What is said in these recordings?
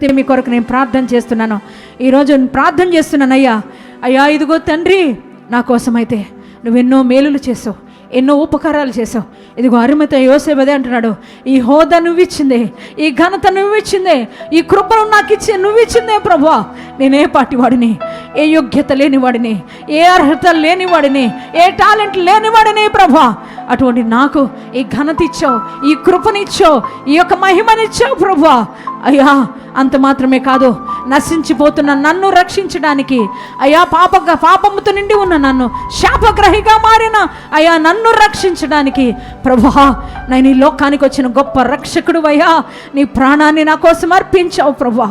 మీ కొరకు నేను ప్రార్థన చేస్తున్నాను. ఈరోజు ప్రార్థన చేస్తున్నాను అయ్యా అయ్యా ఇదిగో తండ్రి నా కోసమైతే నువ్వెన్నో మేలులు చేసావు ఎన్నో ఉపకారాలు చేసావు. ఇదిగో అరుమత యోసేపదే అంటున్నాడు. ఈ హోదా నువ్విచ్చిందే ఈ ఘనత నువ్వు ఇచ్చిందే ఈ కృపను నాకు ఇచ్చి నువ్వు ఇచ్చిందే ప్రభా నేనే పాటి వాడిని ఏ యోగ్యత లేనివాడిని ఏ అర్హత లేనివాడిని ఏ టాలెంట్ లేనివాడిని ప్రభా అటువంటి నాకు ఈ ఘనత ఇచ్చావు ఈ కృపనిచ్చావు ఈ యొక్క మహిమనిచ్చావు ప్రభా అయ్యా అంత మాత్రమే కాదు నశించిపోతున్న నన్ను రక్షించడానికి అయ్యా పాపగా పాపముతో నిండి ఉన్న నన్ను శాపగ్రహిగా మారిన అయ్యా నన్ను రక్షించడానికి ప్రభా నేను ఈ లోకానికి వచ్చిన గొప్ప రక్షకుడు అయ్యా. నీ ప్రాణాన్ని నా కోసం అర్పించావు ప్రభా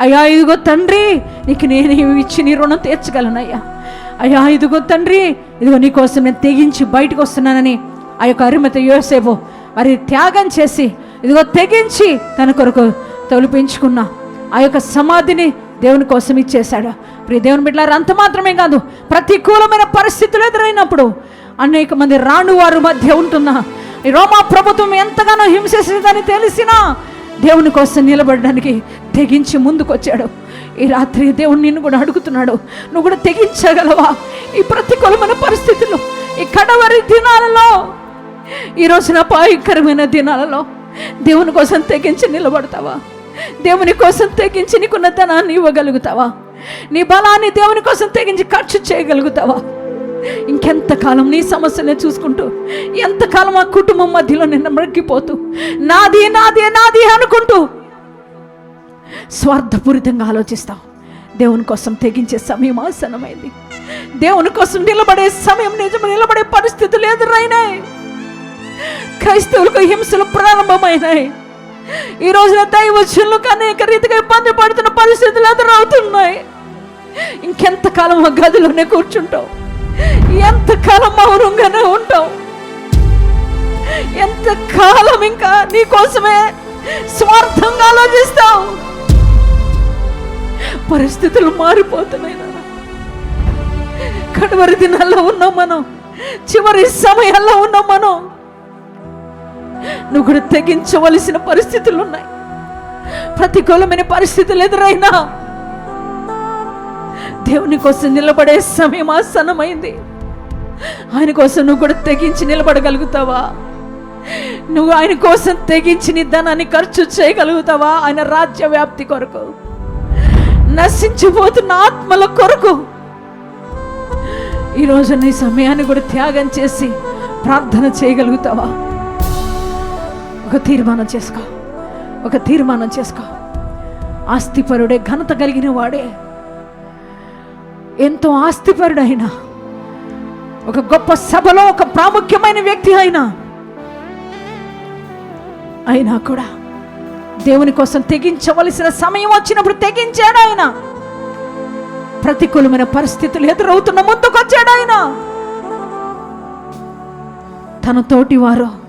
అయ్యా ఇదిగో తండ్రి నీకు నేను ఇచ్చి నీ రుణం తీర్చగలనయ్యా అయ్యా ఇదిగో తండ్రి ఇదిగో నీ కోసం నేను తెగించి బయటకు వస్తున్నానని ఆ యొక్క అరుమత యోసేపు మరి త్యాగం చేసి ఇదిగో తెగించి తన కొరకు తొలిపించుకున్న ఆ యొక్క సమాధిని దేవుని కోసం ఇచ్చేశాడు. ప్రియ దేవుని బిడ్డలారు అంత మాత్రమే కాదు ప్రతికూలమైన పరిస్థితులు ఎదురైనప్పుడు అనేక మంది రాణు వారి మధ్య ఉంటున్న ఈ రోమా ప్రభుత్వం ఎంతగానో హింసిస్తుందని తెలిసినా దేవుని కోసం నిలబడడానికి తెగించి ముందుకొచ్చాడు. ఈ రాత్రి దేవుడు నిన్ను కూడా అడుగుతున్నాడు నువ్వు కూడా తెగించగలవా? ఈ ప్రతికూలమైన పరిస్థితులు ఈ కడవరి దినాలలో ఈ నా భయంకరమైన దినాలలో దేవుని కోసం తెగించి నిలబడతావా? దేవుని కోసం తెగించి నీకున్న ధనాన్ని ఇవ్వగలుగుతావా? నీ బలాన్ని దేవుని కోసం తెగించి ఖర్చు చేయగలుగుతావా? ఇంకెంతకాలం నీ సమస్యలే చూసుకుంటూ ఎంతకాలం ఆ కుటుంబం మధ్యలో నిన్న మృగ్గిపోతూ నాది నాది నాది అనుకుంటూ స్వార్థపూరితంగా ఆలోచిస్తావు. దేవుని కోసం తెగించే సమయం ఆసనమైంది దేవుని కోసం నిలబడే సమయం నిజం నిలబడే పరిస్థితులు ఎదురైనాయి క్రైస్తవులకు హింసలు ప్రారంభమైనాయి. ఈ రోజున దైవజనులకు అనేక రీతిగా ఇబ్బంది పడుతున్న పరిస్థితులు ఎదురవుతున్నాయి. ఇంకెంతకాలం ఆ గదిలోనే కూర్చుంటావు ఎంతకాలం మౌనంగానే ఉంటావు ఎంతకాలం ఇంకా నీ కోసమే స్వార్థంగా ఆలోచిస్తావు పరిస్థితులు మారిపోతున్నాయి కడవరి దినాల్లో ఉన్నాం మనం. చివరి సమయాల్లో ఉన్నాం మనం. నువ్వు కూడా తెగించవలసిన పరిస్థితులు ఉన్నాయి. ప్రతికూలమైన పరిస్థితులు ఎదురైనా దేవుని కోసం నిలబడే సమయం ఆసన్నమైంది. ఆయన కోసం నువ్వు కూడా తెగించి నిలబడగలుగుతావా? నువ్వు ఆయన కోసం తెగించి నీ ధనాన్ని ఖర్చు చేయగలుగుతావా? ఆయన రాజ్య వ్యాప్తి కొరకు నశించిపోతున్న ఆత్మల కొరకు. ఈరోజు నీ సమయాన్ని కూడా త్యాగం చేసి ప్రార్థన చేయగలుగుతావా? ఒక తీర్మానం చేసుకో. ఒక తీర్మానం చేసుకో. ఆస్తిపరుడే ఘనత కలిగిన వాడే. ఎంతో ఆస్తిపరుడైనా ఒక గొప్ప సభలో ఒక ప్రాముఖ్యమైన వ్యక్తి అయినా అయినా కూడా దేవుని కోసం తెగించవలసిన సమయం వచ్చినప్పుడు తెగించాడు ఆయన. ప్రతికూలమైన పరిస్థితులు ఎదురవుతున్న ముందుకొచ్చాడు ఆయన. తన తోటి వారు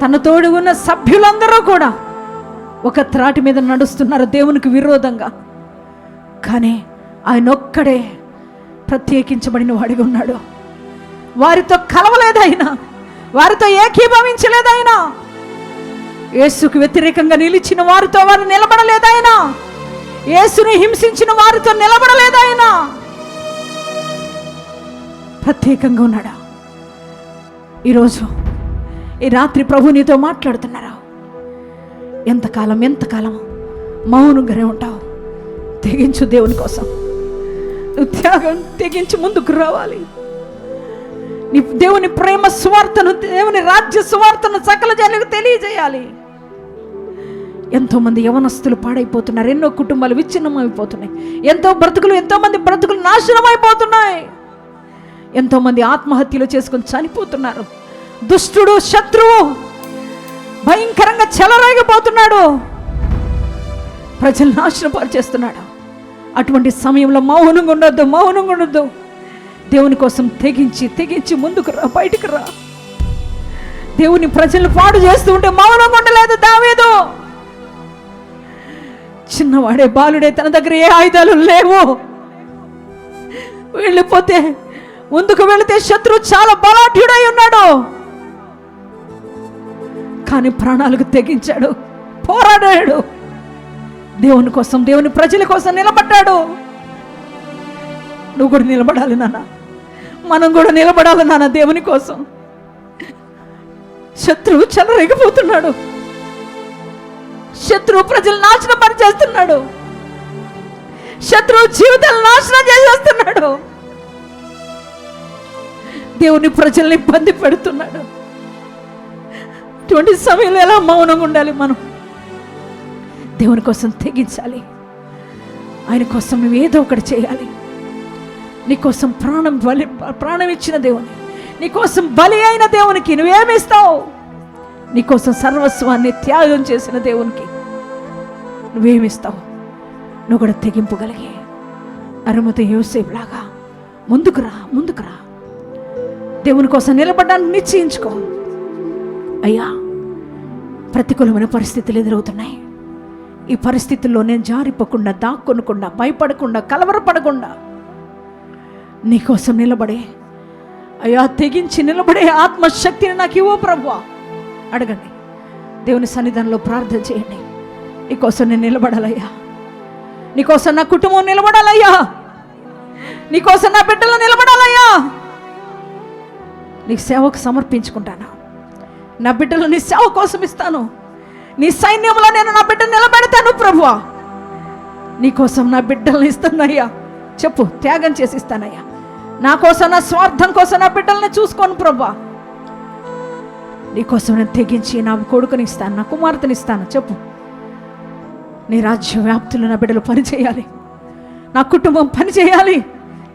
తన తోడు ఉన్న సభ్యులందరూ కూడా ఒక త్రాటి మీద నడుస్తున్నారు దేవునికి విరోధంగా. కానీ ఆయన ఒక్కడే ప్రత్యేకించబడిన వాడిగా ఉన్నాడు. వారితో కలవలేదైనా వారితో ఏకీభవించలేదైనా యేసుకు వ్యతిరేకంగా నిలిచిన వారితో వారు నిలబడలేదైనా యేసుని హింసించిన వారితో నిలబడలేదైనా ప్రత్యేకంగా ఉన్నాడా? ఈరోజు ఈ రాత్రి ప్రభు నీతో మాట్లాడుతున్నారా? ఎంతకాలం ఎంతకాలం మౌనంగానే ఉంటావు? తెగించు దేవుని కోసం. నువ్వు త్యాగం తెగించి ముందుకు రావాలి. నీ దేవుని ప్రేమ సువార్తను దేవుని రాజ్య సువార్తను సకల జనులకు తెలియజేయాలి. ఎంతోమంది యవనస్తులు పాడైపోతున్నారు ఎన్నో కుటుంబాలు విచ్ఛిన్నం అయిపోతున్నాయి ఎంతో బ్రతుకులు ఎంతోమంది బ్రతుకులు నాశనం అయిపోతున్నాయి ఆత్మహత్యలు చేసుకొని చనిపోతున్నారు. దుష్టుడు శత్రువు భయంకరంగా చెలరేగిపోతున్నాడు. ప్రజలు నాశనపాలు చేస్తున్నాడు. అటువంటి సమయంలో మౌనంగా ఉండొద్దు మౌనంగా ఉండొద్దు. దేవుని కోసం తెగించి తెగించి ముందుకు రా బయటికి రా. దేవుని ప్రజలు పాడు చేస్తూ ఉంటే మౌనంగా ఉండలేదు దావేదు. చిన్నవాడే బాలుడే తన దగ్గర ఏ ఆయుధాలు లేవు. వెళ్ళిపోతే ముందుకు వెళితే శత్రువు చాలా బలాఢ్యుడై ఉన్నాడు. కానీ ప్రాణాలకు తెగించాడు పోరాడాడు. దేవుని కోసం దేవుని ప్రజల కోసం నిలబడ్డాడు. నువ్వు కూడా నిలబడాలి నాన్న. మనం కూడా నిలబడాలి నాన్న దేవుని కోసం. శత్రువు చెలరేగిపోతున్నాడు. శత్రువు ప్రజలు నాశనం పని చేస్తున్నాడు శత్రువు జీవితాలు నాశనం చేసేస్తున్నాడు. దేవుని ప్రజల్ని ఇబ్బంది పెడుతున్నాడు. అటువంటి సమయంలో ఎలా మౌనంగా ఉండాలి మనం? దేవుని కోసం తెగించాలి. ఆయన కోసం నువ్వు ఏదో ఒకటి చేయాలి. నీకోసం ప్రాణం బలి ప్రాణం ఇచ్చిన దేవుని నీకోసం బలి అయిన దేవునికి నువ్వేమిస్తావు నీకోసం సర్వస్వాన్ని త్యాగం చేసిన దేవునికి నువ్వేమిస్తావు నువ్వు కూడా తెగింపగలిగే అరుమతి యోసేపు లాగా ముందుకు రా ముందుకు రా. దేవుని కోసం నిలబడడానికి నిశ్చయించుకో. అయ్యా ప్రతికూలమైన పరిస్థితులు ఎదురవుతున్నాయి. ఈ పరిస్థితుల్లో నేను జారిపోకుండా దాక్కొనకుండా భయపడకుండా కలవరపడకుండా నీకోసం నిలబడే అయ్యా తెగించి నిలబడే ఆత్మశక్తిని నాకు ఇవ్వ ప్రభు అడగండి దేవుని సన్నిధానంలో ప్రార్థన చేయండి. నీకోసం నేను నిలబడాలయ్యా. నీకోసం నా కుటుంబం నిలబడాలయ్యా. నీకోసం నా బిడ్డలు నిలబడాలయ్యా. నీ సేవకు సమర్పించుకుంటాను. నా బిడ్డలు నీ సేవ కోసం ఇస్తాను. నీ సైన్యంలో నేను నా బిడ్డను నిలబెడతాను ప్రభువా. నీకోసం నా బిడ్డల్ని ఇస్తానయ్యా. చెప్పు త్యాగం చేసి ఇస్తానయ్యా. నా కోసం నా స్వార్థం కోసం నా బిడ్డల్ని చూసుకోను ప్రభా నీకోసం నేను తెగించి నా కొడుకుని ఇస్తాను నా కుమార్తెని ఇస్తాను చెప్పు. నీ రాజ్య వ్యాప్తులు నా బిడ్డలు పనిచేయాలి నా కుటుంబం పని చేయాలి.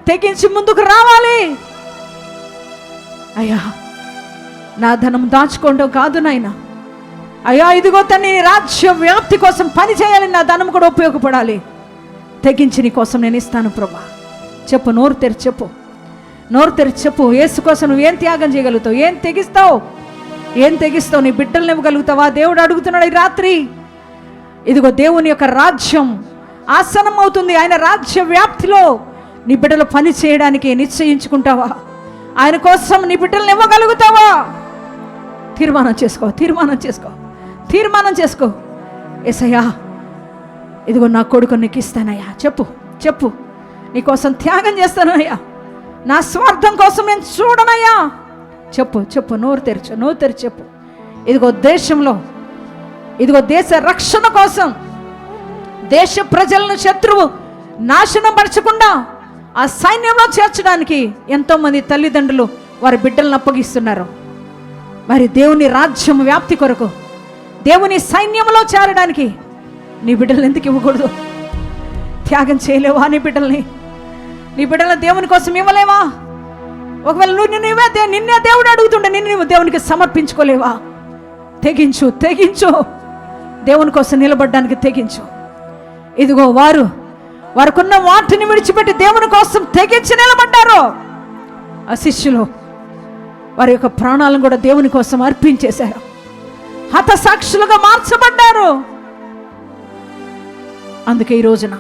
తెగించి ముందుకు రావాలి. అయ్యా నా ధనం దాచుకోండో కాదు నాయన. అయ్యా ఇదిగో తన రాజ్య వ్యాప్తి కోసం పని చేయాలి నా ధనం కూడా ఉపయోగపడాలి. తెగించి నీ కోసం నేను ఇస్తాను ప్రభా. చెప్పు నోరు తెరి చెప్పు. నోరు తెరి చెప్పు ఏసు కోసం నువ్వు ఏం త్యాగం చేయగలుగుతావు? ఏం తెగిస్తావు? ఏం తెగిస్తావు? నీ బిడ్డలు ఇవ్వగలుగుతావా? దేవుడు అడుగుతున్నాడు ఈ రాత్రి. ఇదిగో దేవుని యొక్క రాజ్యం ఆసనం అవుతుంది. ఆయన రాజ్య వ్యాప్తిలో నీ బిడ్డలు పని చేయడానికి నిశ్చయించుకుంటావా? ఆయన కోసం నీ బిడ్డలను ఇవ్వగలుగుతావా? తీర్మానం చేసుకో తీర్మానం చేసుకో తీర్మానం చేసుకో. ఎసయ్యా ఇదిగో నా కొడుకు నీకు ఇస్తానయ్యా. చెప్పు చెప్పు. నీకోసం త్యాగం చేస్తానయ్యా. నా స్వార్థం కోసం నేను చూడనయ్యా. చెప్పు చెప్పు నోరు తెరచు నోరు తెరిచి చెప్పు. ఇదిగో దేశంలో ఇదిగో దేశ రక్షణ కోసం దేశ ప్రజలను శత్రువు నాశనం పరచకుండా ఆ సైన్యంలో చేర్చడానికి ఎంతోమంది తల్లిదండ్రులు వారి బిడ్డలను అప్పగిస్తున్నారు. మరి దేవుని రాజ్యం వ్యాప్తి కొరకు దేవుని సైన్యంలో చేరడానికి నీ బిడ్డలు ఎందుకు ఇవ్వకూడదు? త్యాగం చేయలేవా నీ బిడ్డల్ని? నీ బిడ్డల దేవుని కోసం ఇవ్వలేవా? ఒకవేళ నువ్వు నువ్వే దే- నిన్నే దేవుడు అడుగుతుండే నిన్ను నువ్వు దేవునికి సమర్పించుకోలేవా? తెగించు తెగించు. దేవుని కోసం నిలబడడానికి తెగించు. ఇదిగో వారు వారికున్న వాటిని విడిచిపెట్టి దేవుని కోసం తెగించి నిలబడ్డారు. ఆ శిష్యులు వారి యొక్క ప్రాణాలను కూడా దేవుని కోసం అర్పించేశారు. హతసాక్షులుగా మార్చబడ్డారు. అందుకే ఈ రోజున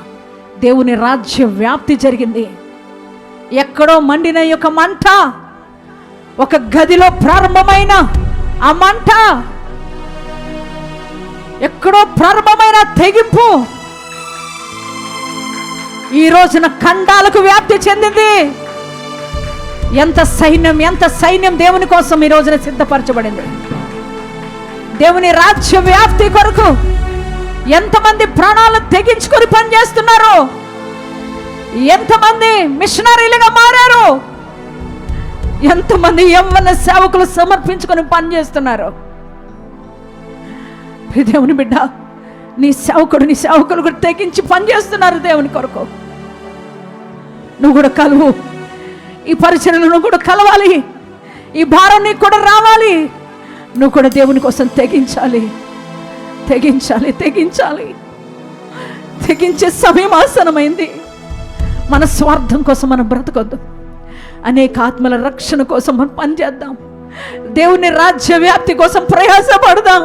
దేవుని రాజ్య వ్యాప్తి జరిగింది. ఎక్కడో మండిన యొక్క మంట ఒక గదిలో ప్రారంభమైన ఆ మంట ఎక్కడో ప్రారంభమైన తెగింపు ఈ రోజున ఖండాలకు వ్యాప్తి చెందింది. ఎంత సైన్యం ఎంత సైన్యం దేవుని కోసం ఈ రోజున సిద్ధపరచబడింది. దేవుని రాజ్య వ్యాప్తి కొరకు ఎంతమంది ప్రాణాలు తెగించుకొని పనిచేస్తున్నారు? ఎంతమంది మిషనరీలుగా మారారు? ఎంతమంది యవ్వన సేవకులు సమర్పించుకొని పనిచేస్తున్నారు? దేవుని బిడ్డ నీ సేవకుడు నీ సేవకులు కూడా తెగించి పనిచేస్తున్నారు దేవుని కొరకు. నువ్వు కూడా కలువు. ఈ పరిచయలు నువ్వు కూడా కలవాలి. ఈ భారం నీకు కూడా రావాలి. నువ్వు కూడా దేవుని కోసం తెగించాలి. తెగించాలి తెగించాలి. తెగించే సమయం ఆసనమైంది. మన స్వార్థం కోసం మనం బ్రతకొద్దు. అనేక ఆత్మల రక్షణ కోసం మనం పనిచేద్దాం. దేవుని రాజ్య వ్యాప్తి కోసం ప్రయాసపడదాం.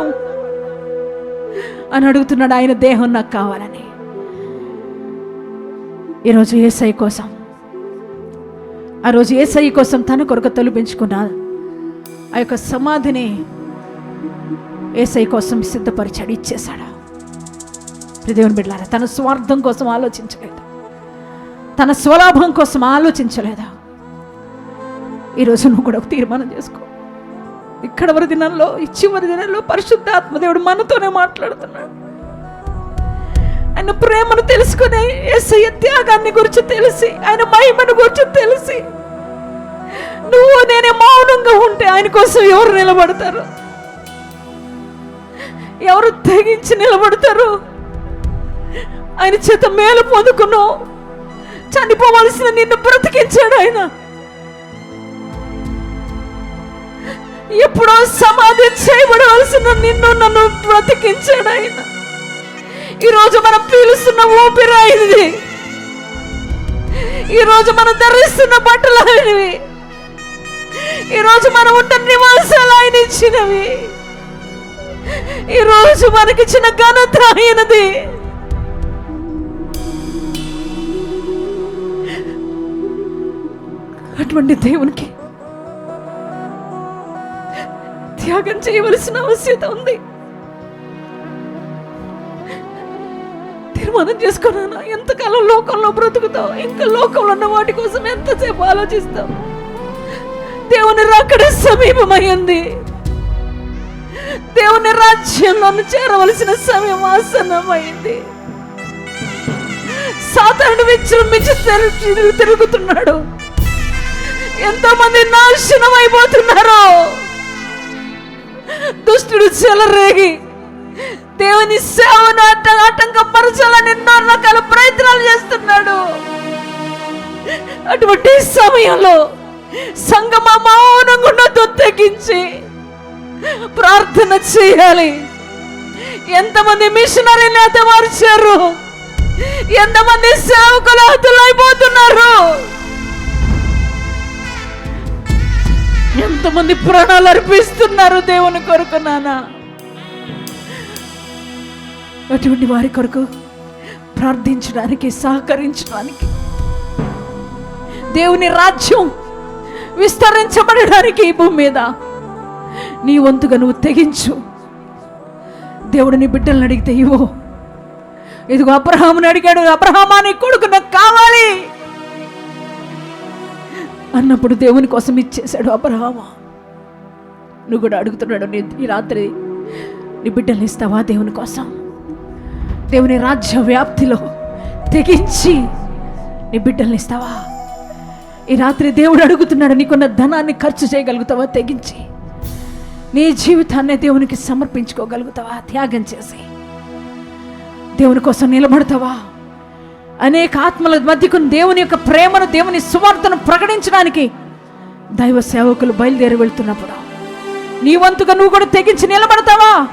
అని అడుగుతున్నాడు ఆయన దేహం నాకు కావాలని. ఈరోజు ఏసై కోసం ఆ రోజు ఏసై కోసం తన కొరకు తొలిపించుకున్న ఆ యొక్క సమాధిని ఏసై కోసం సిద్ధపరిచాడు ఇచ్చేశాడు. దేవుని బిడ్డారా తన స్వార్థం కోసం ఆలోచించలేదు. తన స్వలాభం కోసం ఆలోచించలేదా. ఈరోజు నువ్వు కూడా ఒక తీర్మానం చేసుకో. ఇక్కడ వరి దినంలో ఇచ్చివరి దినంలో పరిశుద్ధాత్మదేవుడు మనతోనే మాట్లాడుతున్నాడు. ఆయన ప్రేమను తెలుసుకుని ఏసయ్య త్యాగాన్ని గురించి తెలిసి ఆయన మహిమను గురించి తెలిసి నువ్వు నేనే మౌనంగా ఉంటే ఆయన కోసం ఎవరు నిలబడతారు? ఎవరు తెగించి నిలబడతారు? ఆయన చేత మేలు పొందుకును చనిపోవలసిన నిన్ను బ్రతికించాడు ఆయన. ఎప్పుడో సమాధి చేయబడవలసిన నిన్ను నన్ను బ్రతికించాడు ఆయన. ఈరోజు మనం పీలుస్తున్న ఊపిరి ఇది ఈరోజు మనం ధరిస్తున్న బట్టలు అయినవి ఈరోజు మనం ఉంటున్న నివాసాలు ఆయన ఇచ్చినవి. ఈరోజు మనకిచ్చిన ఘనత ఆయనది. అటువంటి దేవునికి త్యాగం చేయవలసిన అవశ్యత ఉంది. తీర్మానం చేసుకున్నాను? ఎంతకాలం లోకంలో బ్రతుకుతావు? ఇంకా లోకంలో ఉన్న వాటి కోసం ఎంతసేపు ఆలోచిస్తావు? దేవుని రాకడ సమీపమైంది. దేవుని రాజ్యంలో చేరవలసిన సమయం ఆసన్నమైంది. సాధారణ విజృంభించి తిరుగుతున్నాడు. ఎంతో మంది నాశనం అయిపోతున్నారు. దుష్టుడు చెలరేగి దేవుని సేవను అడ్డ ఆటంకపరచాలని ఎన్నో రకాల ప్రయత్నాలు చేస్తున్నాడు. అటువంటి సమయంలో సంగమ మౌనంగా ఉండొద్దు తెగించి ప్రార్థన చేయాలి. ఎంతమంది మిషనరీలు హతమార్చారు ఎంతమంది సేవకులు అయిపోతున్నారు? ఎంతమంది ప్రాణాలు అర్పిస్తున్నారు దేవుని కొరకు నానా? అటువంటి వారి కొరకు ప్రార్థించడానికి సహకరించడానికి దేవుని రాజ్యం విస్తరించబడడానికి ఈ భూమి మీద. నీ వంతుగా నువ్వు తెగించు. దేవుడు నీ బిడ్డలను అడిగితే ఇవో ఇదిగో అబ్రహాముని అడిగాడు అబ్రహామా నీ కొడుకు నాకు కావాలి. అన్నప్పుడు దేవుని కోసం ఇచ్చేశాడు అబ్రహామ. నువ్వు కూడా అడుగుతున్నాడు నీ ఈ రాత్రి నీ బిడ్డల్ని ఇస్తావా దేవుని కోసం? దేవుని రాజ్య వ్యాప్తిలో తెగించి నీ బిడ్డల్ని ఇస్తావా? ఈ రాత్రి దేవుడు అడుగుతున్నాడు నీకున్న ధనాన్ని ఖర్చు చేయగలుగుతావా? తెగించి. నీ జీవితాన్ని దేవునికి సమర్పించుకోగలుగుతావా? త్యాగం చేసి. దేవుని కోసం నిలబడతావా? అనేక ఆత్మల మధ్యకు దేవుని యొక్క ప్రేమను దేవుని సువార్తను ప్రకటించడానికి దైవ సేవకులు బయలుదేరి వెళ్తున్నప్పుడు నీ వంతుగా నువ్వు కూడా తెగించి నిలబడతావా?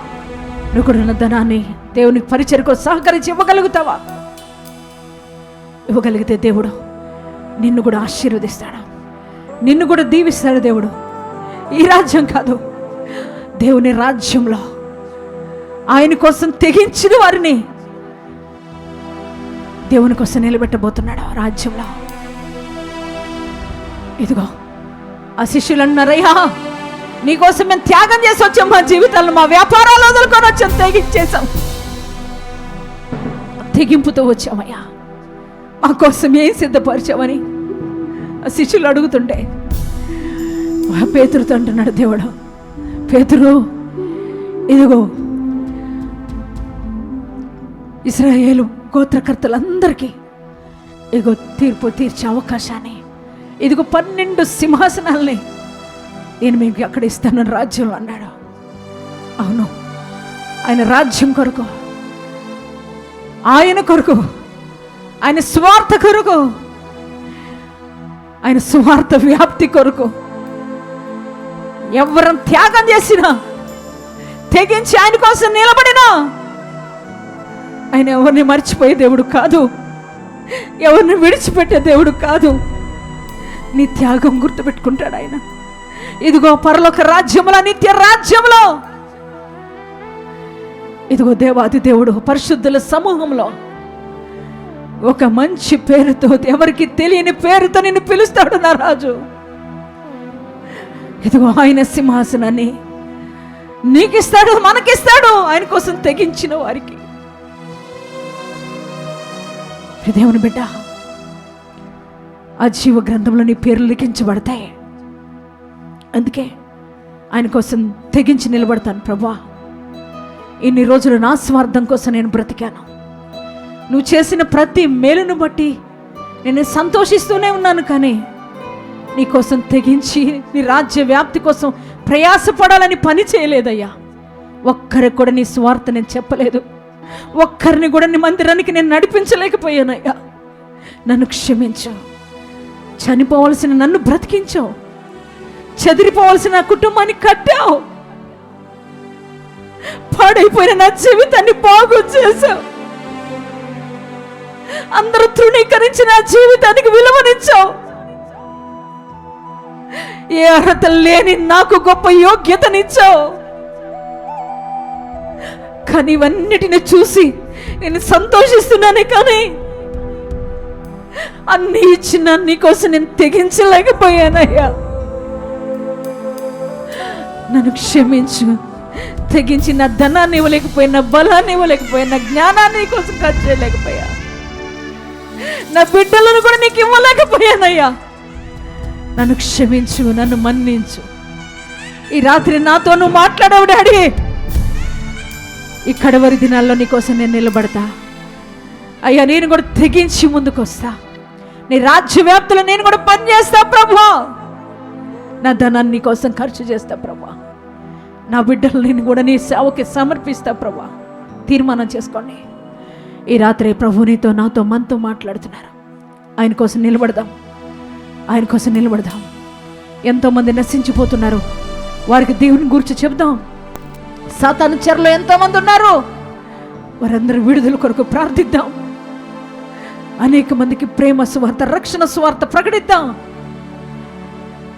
నువ్వు కూడా ఉన్న ధనాన్ని దేవునికి పరిచయకు సహకరించి ఇవ్వగలుగుతావా? ఇవ్వగలిగితే దేవుడు నిన్ను కూడా ఆశీర్వదిస్తాడు. నిన్ను కూడా దీవిస్తాడు దేవుడు. ఈ రాజ్యం కాదు దేవుని రాజ్యంలో ఆయన కోసం తెగించిన వారిని దేవుని కోసం నిలబెట్టబోతున్నాడు రాజ్యంలో. ఇదిగో ఆ శిష్యులు అన్నారయ్యా నీకోసం మేము త్యాగం చేసి వచ్చాం మా జీవితాలను మా వ్యాపారాలు వదులుకొని వచ్చాం తెగించేసాం తెగింపుతో వచ్చామయ్యా. మా కోసం ఏం సిద్ధపరిచామని ఆ శిష్యులు అడుగుతుంటే పేతురుతో అంటున్నాడు దేవుడు. పేతురు ఇదిగో ఇస్రాయేలు గోత్రకర్తలందరికీ ఇదిగో తీర్పు తీర్చే అవకాశాన్ని ఇదిగో పన్నెండు సింహాసనాల్ని నేను మీకు అక్కడ ఇస్తాను రాజ్యంలో అన్నాడు. అవును ఆయన రాజ్యం కొరకు ఆయన కొరకు ఆయన స్వార్థ కొరకు. ఆయన స్వార్థ వ్యాప్తి కొరకు. ఎవరం త్యాగం చేసినా తెగించి ఆయన కోసం నిలబడినా ఆయన ఎవరిని మర్చిపోయే దేవుడు కాదు. ఎవరిని విడిచిపెట్టే దేవుడు కాదు. నీ త్యాగం గుర్తుపెట్టుకుంటాడు ఆయన. ఇదిగో పరలోక రాజ్యముల నిత్య రాజ్యంలో ఇదిగో దేవాది దేవుడు పరిశుద్ధుల సమూహంలో ఒక మంచి పేరుతో ఎవరికి తెలియని పేరుతో నిన్ను పిలుస్తాడు నా రాజు. ఇదిగో ఆయన సింహాసనాన్ని నీకిస్తాడు మనకిస్తాడు ఆయన కోసం తెగించిన వారికి. దేవుని బిడ్డ ఆ జీవ గ్రంథంలో నీ పేర్లు లిఖించబడతాయి. అందుకే ఆయన కోసం తెగించి నిలబడతాను ప్రభా ఇన్ని రోజులు నా స్వార్థం కోసం నేను బ్రతికాను. నువ్వు చేసిన ప్రతి మేలును బట్టి నేను సంతోషిస్తూనే ఉన్నాను కానీ నీ కోసం తెగించి నీ రాజ్య వ్యాప్తి కోసం ప్రయాసపడాలని పని చేయలేదయ్యా. ఒక్కరికి కూడా నీ స్వార్థ నేను చెప్పలేదు. ఒక్కరిని కూడా నీ మందిరానికి నేను నడిపించలేకపోయానయ్యా. నన్ను క్షమించావు చనిపోవలసిన నన్ను బ్రతికించావు చెదిరిపోవలసిన నా కుటుంబాన్ని కట్టావు. పాడైపోయిన నా జీవితాన్ని బాగు చేశావు. అందరూ తృణీకరించి నా జీవితానికి విలువనిచ్చావు. ఏ అర్హత లేని నాకు గొప్ప యోగ్యతనిచ్చావు. కానీ ఇవన్నిటిని చూసి నేను సంతోషిస్తున్నానే కానీ అన్ని ఇచ్చిన నీకోసం నేను తెగించలేకపోయానయ్యా. నన్ను క్షమించు. తెగించి నా ధనాన్ని ఇవ్వలేకపోయినా బలాన్ని ఇవ్వలేకపోయినా జ్ఞానాన్ని కోసం ఖర్చు చేయలేకపోయా. నా బిడ్డలను కూడా నీకు ఇవ్వలేకపోయానయ్యా. నన్ను క్షమించు నన్ను మన్నించు. ఈ రాత్రి నాతో నువ్వు మాట్లాడవు డాడీ. ఈ కడవరి దినాల్లో నీకోసం నేను నిలబడతా. అయ్యా నేను కూడా తెగించి ముందుకొస్తా. నీ రాజ్య వ్యాప్తిలో నేను కూడా పని చేస్తా ప్రభా. నా ధనాన్ని కోసం ఖర్చు చేస్తా ప్రభా. నా బిడ్డలు నేను కూడా నీ సేవకి సమర్పిస్తా ప్రభా. తీర్మానం చేసుకోండి. ఈ రాత్రి ప్రభు నీతో నాతో మనతో మాట్లాడుతున్నారు. ఆయన కోసం నిలబడదాం. ఆయన కోసం నిలబడదాం. ఎంతోమంది నశించిపోతున్నారు. వారికి దేవుని గురించి చెబుదాం సాతాను చెరలో ఎంతోమంది ఉన్నారు. వారందరి విడుదల కొరకు ప్రార్థిద్దాం. అనేక మందికి ప్రేమ సువార్త రక్షణ సువార్త ప్రకటిద్దాం.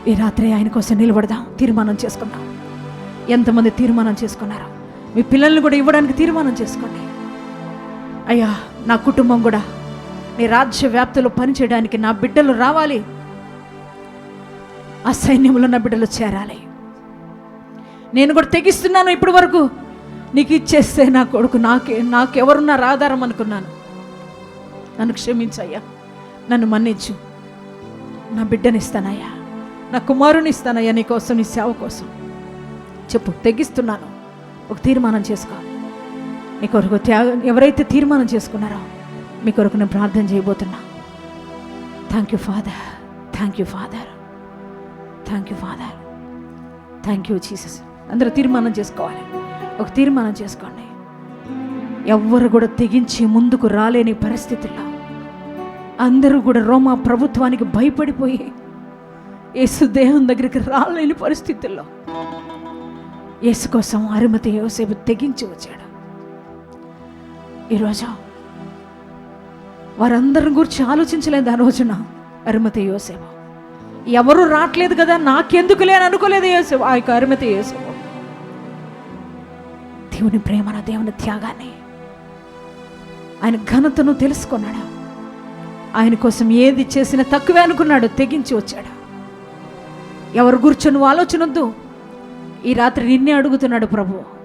ఈ రాత్రి ఆయన కోసం నిలబడదాం. తీర్మానం చేసుకుందాం. ఎంతమంది తీర్మానం చేసుకున్నారు. మీ పిల్లల్ని కూడా ఇవ్వడానికి తీర్మానం చేసుకోండి. అయ్యా నా కుటుంబం కూడా నీ రాజ్య వ్యాప్తిలో పనిచేయడానికి నా బిడ్డలు రావాలి. ఆ సైన్యంలో నా బిడ్డలు చేరాలి. నేను కూడా తెగిస్తున్నాను ఇప్పటి వరకు నీకు ఇచ్చేస్తే నా కొడుకు నాకే నాకెవరున్నారు ఆధారం అనుకున్నాను. నన్ను క్షమించయ్యా నన్ను మన్నించు. నా బిడ్డనిస్తానయ్యా నా కుమారుని ఇస్తానయ్యా నీ కోసం నీ సేవ కోసం. చెప్పు తెగిస్తున్నాను. ఒక తీర్మానం చేసుకో. మీ కొరకు త్యాగం ఎవరైతే తీర్మానం చేసుకున్నారో మీ కొరకు నేను ప్రార్థన చేయబోతున్నా. Thank you father thank you father thank you father thank you Jesus అందరూ తీర్మానం చేసుకోవాలి. ఒక తీర్మానం చేసుకోండి. ఎవ్వరు కూడా తెగించి ముందుకు రాలేని పరిస్థితుల్లో అందరూ కూడా రోమా ప్రభుత్వానికి భయపడిపోయి యేసు దేహం దగ్గరికి రాలేని పరిస్థితుల్లో యేసు కోసం అరుమతి యోసేపు తెగించి వచ్చాడు. ఈరోజు వారందరి గురించి ఆలోచించలేదు ఆ రోజున అరుమతి యోసేపు. ఎవరు రావట్లేదు కదా? నాకెందుకు లేని అనుకోలేదు యోసేపు. ఆ యొక్క అరుమతి యోసేపు. దేవుని ప్రేమను దేవుని త్యాగాన్ని ఆయన ఘనతను తెలుసుకున్నాడు. ఆయన కోసం ఏది చేసినా తక్కువే అనుకున్నాడు. తెగించి వచ్చాడు. ఎవరు కూర్చొని నువ్వు ఆలోచనొద్దు. ఈ రాత్రి నిన్నే అడుగుతున్నాడు ప్రభు.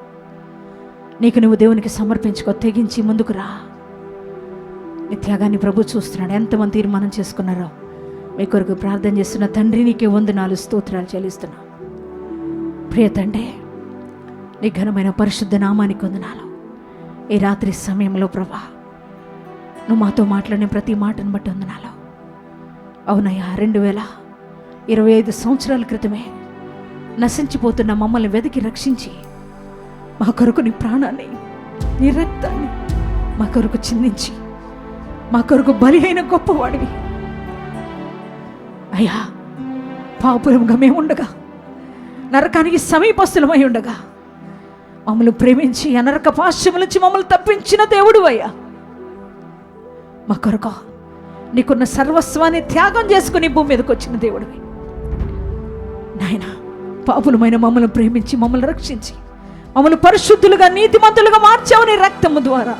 నీకు నువ్వు దేవునికి సమర్పించుకో తెగించి ముందుకు రా. నీ త్యాగాన్ని ప్రభు చూస్తున్నాడు. ఎంతమంది తీర్మానం చేసుకున్నారో మీ కొరకు ప్రార్థన చేస్తున్న తండ్రి నీకే వందనాలు స్తోత్రాలు చెల్లిస్తున్నా. ప్రియ తండ్రి నీ ఘనమైన పరిశుద్ధ నామానికి వందనాలు. ఈ రాత్రి సమయంలో ప్రభా నువ్వు మాతో మాట్లాడిన ప్రతి మాటను బట్టి వందనాలు. అవునయ్యా రెండు వేల ఇరవై ఐదు సంవత్సరాల క్రితమే నశించిపోతున్న మమ్మల్ని వెతికి రక్షించి మా కొరకు నీ ప్రాణాన్ని నీ రక్తాన్ని మా కొరకు చిందించి మా కొరకు బలి అయిన గొప్పవాడివి. అయ్యా పాపులంగా మేము ఉండగా నరకానికి సమీపస్తులమై ఉండగా మమ్మల్ని ప్రేమించి అనరక పాశ్యము నుంచి మమ్మల్ని తప్పించిన దేవుడు అయ్యా. మా కొరకు నీకున్న సర్వస్వాన్ని త్యాగం చేసుకుని భూమి మీదకి వచ్చిన దేవుడివి. నాయన పాపులమైన మమ్మల్ని ప్రేమించి మమ్మల్ని రక్షించి మమ్మల్ని పరిశుద్ధులుగా నీతిమంతులుగా మార్చావు నీ రక్తము ద్వారా.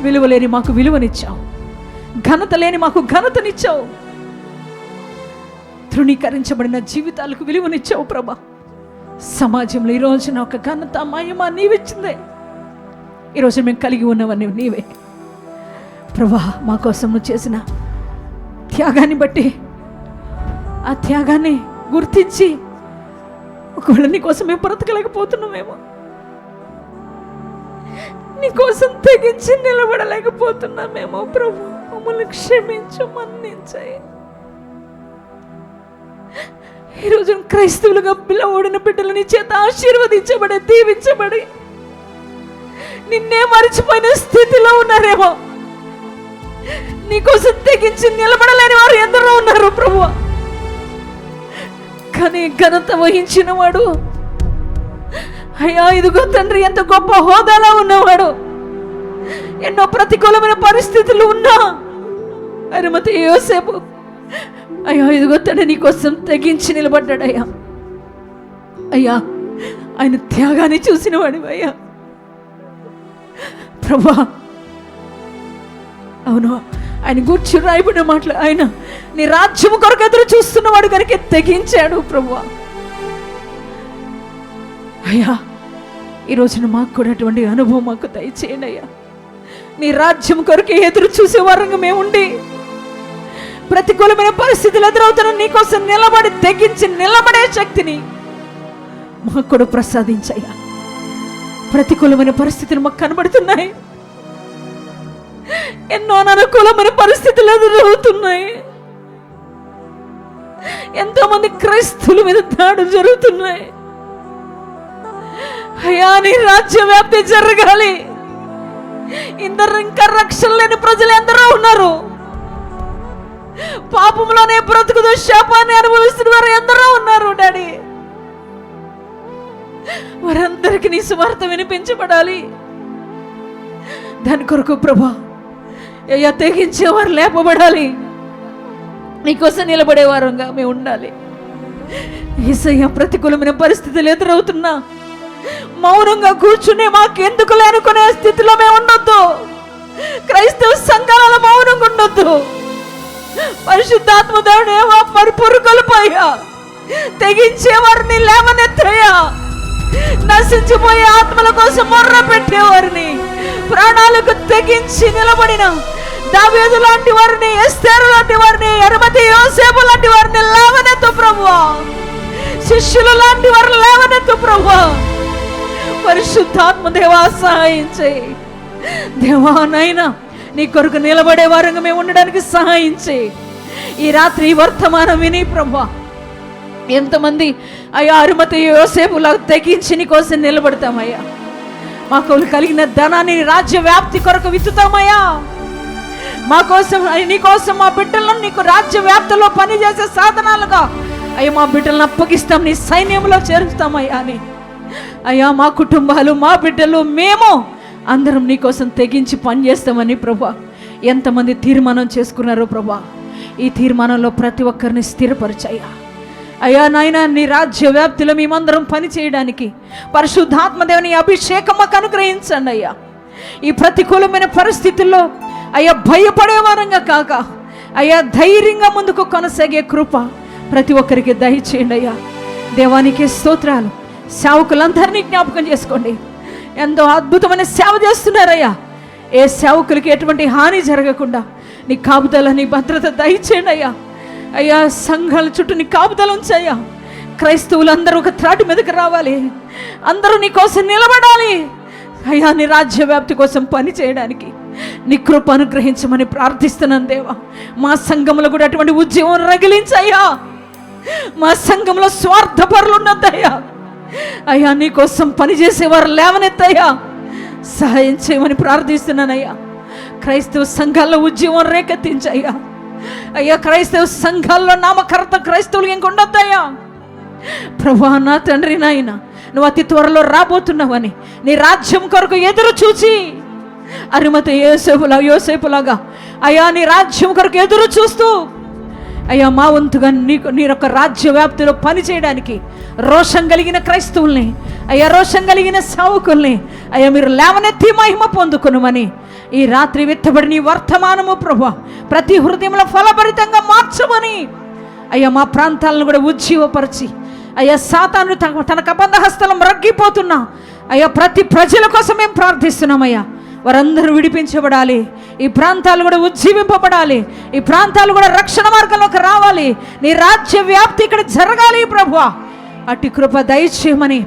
విలువ లేని మాకు విలువనిచ్చావు. ఘనత లేని మాకు ఘనతనిచ్చావు. తృణీకరించబడిన జీవితాలకు విలువనిచ్చావు ప్రభా. సమాజంలో ఈ రోజున ఒక ఘనత మహిమ నీవిచ్చిందే. ఈరోజు మేము కలిగి ఉన్నవన్నీ నీవే. ప్రభా మా కోసం నువ్వు చేసిన త్యాగాన్ని బట్టి ఆ త్యాగాన్ని గుర్తించి ఒకవేళ నీకోసం మేము బ్రతకలేకపోతున్నామేమో. నీ కోసం తెగించి నిలబడలేకపోతున్నామేమో ప్రభు. మమ్మల్ని క్షమించు మన్నించాయి. ఈరోజు క్రైస్తవులుగా పిల్లవాడిన బిడ్డలు నీ చేత ఆశీర్వదించబడి దీవించబడి నిన్నే మరిచిపోయిన స్థితిలో ఉన్నారేమో. నీకోసం తెగించి నిలబడలేని వారు ఎందరో ఉన్నారు ప్రభువా కానీ ఘనత వహించిన వాడు అయ్యా ఇదిగో తండ్రి ఎంత గొప్ప హోదాలో ఉన్నవాడు. ఎన్నో ప్రతికూలమైన పరిస్థితులు ఉన్నా. అరుమతి యోసేపు అయ్యా ఇదిగో తండ్రి నీకోసం తెగించి నిలబడ్డాడయ్యా అయ్యా. ఆయన త్యాగాన్ని చూసిన వాడివయ్యా ప్రభా అవును ఆయన గూర్చి రాయబడిన మాటలు ఆయన నీ రాజ్యము కొరకు ఎదురు చూస్తున్నవాడు కనుక తెగించాడు ప్రభు అయ్యా ఈ రోజున మాకు కూడా అటువంటి అనుభవం మాకు దయచేయండి అయ్యా. నీ రాజ్యం కొరకు ఎదురు చూసే వారంగా మేము ఉండి ప్రతికూలమైన పరిస్థితులు ఎదురవుతున్న నీకోసం నిలబడి తెగించి నిలబడే శక్తిని మాకు కూడా ప్రసాదించయ్యా. ప్రతికూలమైన పరిస్థితులు మాకు కనబడుతున్నాయి. ఎన్నో అననుకూలమైన పరిస్థితులు ఎదురవుతున్నాయి. ఎంతో మంది క్రైస్తుల మీద దాడులు జరుగుతున్నాయి. అయ్యా నీ రాజ్య వ్యాప్తి జరగాలి. ఇందరు ఇంకా రక్షణ లేని ప్రజలు ఎందరో ఉన్నారు. పాపంలోనే బ్రతుకుతూ శాపాన్ని అనుభవిస్తున్న వారు ఎందరో ఉన్నారు డాడీ. వారందరికీ నీ సువార్త వినిపించబడాలి. దాని కొరకు ప్రభా అయ్యా తెగించేవారు లేపబడాలి. నీకోసం నిలబడేవారంగా మేము ఉండాలి. ఈసయ్య ప్రతికూలమైన పరిస్థితులు ఎదురవుతున్నా. మౌనంగా కూర్చుని మాకెందుకు లేనుకునే స్థితిలో మేము ఉండొద్దు. క్రైస్తవ సంఘాలలో మౌనంగా ఉండొద్దు. పరిశుద్ధాత్మ దేవుడేవా ఏవో మరి తెగించే వారిని లేవనెత్తయ్యా నశించిపోయే ఆత్మల కోసం మొర్ర పెట్టేవారిని ప్రాణాలకు తెగించి నిలబడిన దావేదు లాంటి వారిని ఎస్తేరు లాంటి వారిని ఎరుమతి యోసేపు లాంటి వారిని లేవనెత్తు ప్రభు శిష్యులు లాంటి వారిని లేవనెత్తు ప్రభు పరిశుద్ధాత్మ దేవా సహాయం చేయి. దేవానైనా నీ కొరకు నిలబడే వారంగా మేము ఉండడానికి సహాయం చేయి. ఈ రాత్రి వర్తమానం విని ప్రభా ఎంతమంది అయ్యా అరుమతి యోసేపులా తెగించి నీ కోసం నిలబడతామయ్యా. మాకు కలిగిన ధనాన్ని రాజ్య వ్యాప్తి కొరకు విత్తుతామయ్యా. మా కోసం నీ కోసం మా బిడ్డలను నీకు రాజ్య వ్యాప్తిలో పనిచేసే సాధనాలుగా. అయ్యా మా బిడ్డలను అప్పగిస్తాం నీ సైన్యంలో చేరుస్తామయ్యా అని. అయ్యా మా కుటుంబాలు మా బిడ్డలు మేము అందరం నీకోసం తెగించి పనిచేస్తామని ప్రభా. ఎంతమంది తీర్మానం చేసుకున్నారో ప్రభా. ఈ తీర్మానంలో ప్రతి ఒక్కరిని స్థిరపరిచయ్యా. అయ్యా నాయన నీ రాజ్య వ్యాప్తిలో మేమందరం పని చేయడానికి పరిశుద్ధాత్మదేవుని అభిషేకం మాకు అనుగ్రహించండి అయ్యా. ఈ ప్రతికూలమైన పరిస్థితుల్లో అయ్యా భయపడే వారంగా కాక. అయ్యా ధైర్యంగా ముందుకు కొనసాగే కృప ప్రతి ఒక్కరికి దయచేయండి అయ్యా. దేవానికి స్తోత్రాలు. సేవకులందరినీ జ్ఞాపకం చేసుకోండి. ఎంతో అద్భుతమైన సేవ చేస్తున్నారయ్యా. ఏ సేవకులకి ఎటువంటి హాని జరగకుండా నీ కాపుదల నీ భద్రత దయచేయండి అయ్యా. అయ్యా సంఘాల చుట్టూ నీ కాపుదల ఉంచయ్యా. క్రైస్తవులందరూ ఒక త్రాటి మీదకి రావాలి. అందరూ నీ కోసం నిలబడాలి. అయ్యా నీ రాజ్య వ్యాప్తి కోసం పని చేయడానికి నీ కృప అనుగ్రహించమని ప్రార్థిస్తున్నాను దేవా. మా సంఘంలో కూడా అటువంటి ఉద్యమం రగిలించయ్యా. మా సంఘంలో స్వార్థపరులు ఉన్నద్దయ్యా. అయ్యా నీ కోసం పనిచేసేవారు లేవనెత్తయ్యా. సహాయం చేయమని ప్రార్థిస్తున్నానయ్యా. క్రైస్తవ సంఘాల్లో ఉద్యమం రేకెత్తించయ్యా. అయ్యా క్రైస్తవ సంఘాల్లో నామకర్త క్రైస్తవులు ఇంకొండొద్దయ్యా ప్రభా నా తండ్రి నాయన నువ్వు అతి త్వరలో రాబోతున్నావని నీ రాజ్యం కొరకు ఎదురు చూచి అరుమత యోసేపులా యోసేపులాగా. అయ్యా నీ రాజ్యం కొరకు ఎదురు చూస్తూ. అయ్యా మా వంతుగా నీకు నీ యొక్క రాజ్య వ్యాప్తిలో పనిచేయడానికి రోషం కలిగిన క్రైస్తవుల్ని అయ్యా రోషం కలిగిన సావుకుల్ని అయ్యా మీరు లేవనెత్తి మహిమ పొందుకునుమని ఈ రాత్రి విత్తబడిని ఈ వర్తమానము ప్రభు ప్రతి హృదయంలో ఫలభరితంగా మార్చమని. అయ్యా మా ప్రాంతాలను కూడా ఉజ్జీవపరిచి అయ్యా సాతాను తన తన కబంధ హస్తలం రగ్గిపోతున్నా. అయ్యా ప్రతి ప్రజల కోసం మేము ప్రార్థిస్తున్నామయ్యా. వారందరూ విడిపించబడాలి. ఈ ప్రాంతాలు కూడా ఉజ్జీవింపబడాలి. ఈ ప్రాంతాలు కూడా రక్షణ మార్గంలోకి రావాలి. నీ రాజ్య వ్యాప్తి ఇక్కడ జరగాలి ప్రభు అట్టి కృప దయచేయమని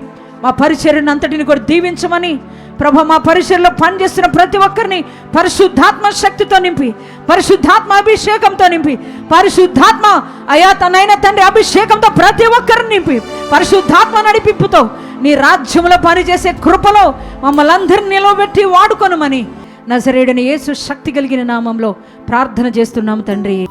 మా పరిచర్ని అంతటిని కూడా దీవించమని ప్రభ మా పరిచయలో పనిచేస్తున్న ప్రతి ఒక్కరిని పరిశుద్ధాత్మ శక్తితో నింపి పరిశుద్ధాత్మ అభిషేకంతో నింపి పరిశుద్ధాత్మ అయా తనైన తండ్రి అభిషేకంతో ప్రతి ఒక్కరిని నింపి. పరిశుద్ధాత్మ నడిపింపుతో నీ రాజ్యంలో పనిచేసే కృపలో మమ్మల్ని అందరిని నిలవబెట్టి వాడుకొనమని. నజరేడని యేసు శక్తి కలిగిన నామంలో ప్రార్థన చేస్తున్నాము తండ్రి.